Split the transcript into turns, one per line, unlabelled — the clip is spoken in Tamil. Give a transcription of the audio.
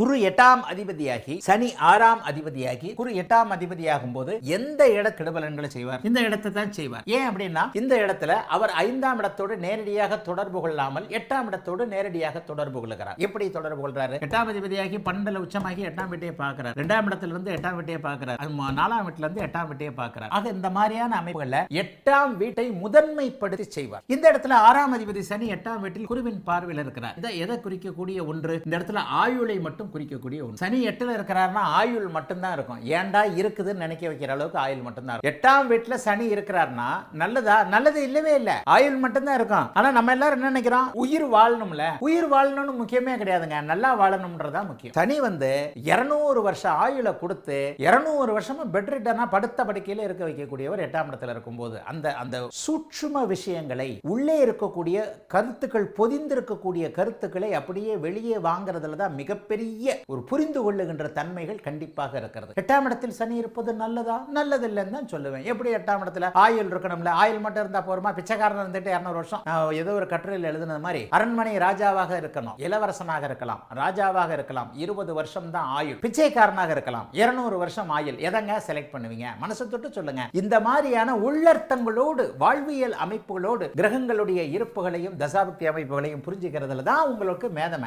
குரு எட்டாம் அதிபதியாகி சனி ஆறாம் அதிபதியாகி குரு எட்டாம் அதிபதியாகும் போது எந்த இட கெடுபலன்களை செய்வார்? இந்த இடத்தை தான் செய்வார். ஏன் அப்படின்னா இந்த இடத்துல அவர் ஐந்தாம் இடத்தோடு நேரடியாக தொடர்பு கொள்ளாமல் எட்டாம் இடத்தோடு நேரடியாக தொடர்பு கொள்கிறார். எப்படி தொடர்பு கொள்றாரு? எட்டாம் அதிபதியாகி பன்னெண்டுல உச்சமாகி எட்டாம் வீட்டையே பார்க்கிறார். ரெண்டாம் இடத்துல இருந்து எட்டாம் வீட்டையே பார்க்கிறார். நாலாம் வீட்டுல இருந்து எட்டாம் வீட்டையே பார்க்கிறார். ஆக இந்த மாதிரியான அமைப்புகள்ல எட்டாம் வீட்டை முதன்மைப்படுத்தி செய்வார். இந்த இடத்துல ஆறாம் அதிபதி சனி எட்டாம் வீட்டில் குருவின் பார்வையில் இருக்கிறார். இதை எதை குறிக்கக்கூடிய ஒன்று? இந்த இடத்துல ஆயுளை மட்டும் குறிக்கக்கூடிய ஒன்று சனி எட்டில் இருக்கிறாருன்னா ஆயுள் மட்டும்தான் இருக்கும். ஏன்டா இருக்குதுன்னு நினைக்க வைக்கிற அளவுக்கு ஆயுள் மட்டும்தான் இருக்கும். எட்டாம் வீட்டுல சனி இருக்கிறாருன்னா நல்லதா? நல்லது இல்லவே இல்லை. ஆயுள் மட்டும்தான் இருக்கும். ஆனால் நம்ம எல்லாரும் என்ன நினைக்கிறோம்? உயிர் வாழணும்ல. உயிர் வாழணும்னு முக்கியமே கிடையாதுங்க. நல்லா வாழணும்ன்றதா முக்கியம். சனி வந்து 200 வருஷம் ஆயுளை கொடுத்து இரநூறு வருஷமும் பெட் படுத்த படுக்கையில் இருக்க வைக்கக்கூடியவர் எட்டாம் இடத்துல இருக்கும்போது அந்த அந்த சூட்சும விஷயங்களை உள்ளே இருக்கக்கூடிய கருத்துக்கள் பொதிந்திருக்கக்கூடிய கருத்துக்களை அப்படியே வெளியே வாங்குறதுல தான் மிகப்பெரிய ஒரு புரிந்து கொள்ளுகின்ற தன்மைகள் கண்டிப்பாக இருக்கிறது. எட்டாம் இடத்தில் சனி இருப்பது நல்லதா? நல்லதில்லைன்னு தான் சொல்லுவேன். எப்படி எட்டாம் இடத்துல ஆயுள் இருக்கணும்ல? ஆயுள் மட்டும் இருந்தா போருமா? பிச்சைக்காரன் இருந்துட்டு இரநூறு வருஷம். ஏதோ ஒரு கட்டுரையில் எழுதுனது மாதிரி அரண்மனை ராஜாவாக இருக்கணும். இளவரசனாக இருக்கலாம். ராஜாவாக இருக்கலாம். இருபது வருஷம் தான் ஆயுள். பிச்சைக்காரனாக இருக்கலாம். இருநூறு வருஷம் ஆயுள். எதங்க செலக்ட் பண்ணுவீங்க? மனசு தொட்டு சொல்லுங்க. இந்த மாதிரியான உள்ளர்த்தங்களோடு வாழ்வியல் அமைப்புகளோடு கிரகங்களுடைய இருப்புகளையும் தசாபக்தி அமைப்புகளையும் புரிஞ்சுக்கிறதுல தான் உங்களுக்கு மேதமை.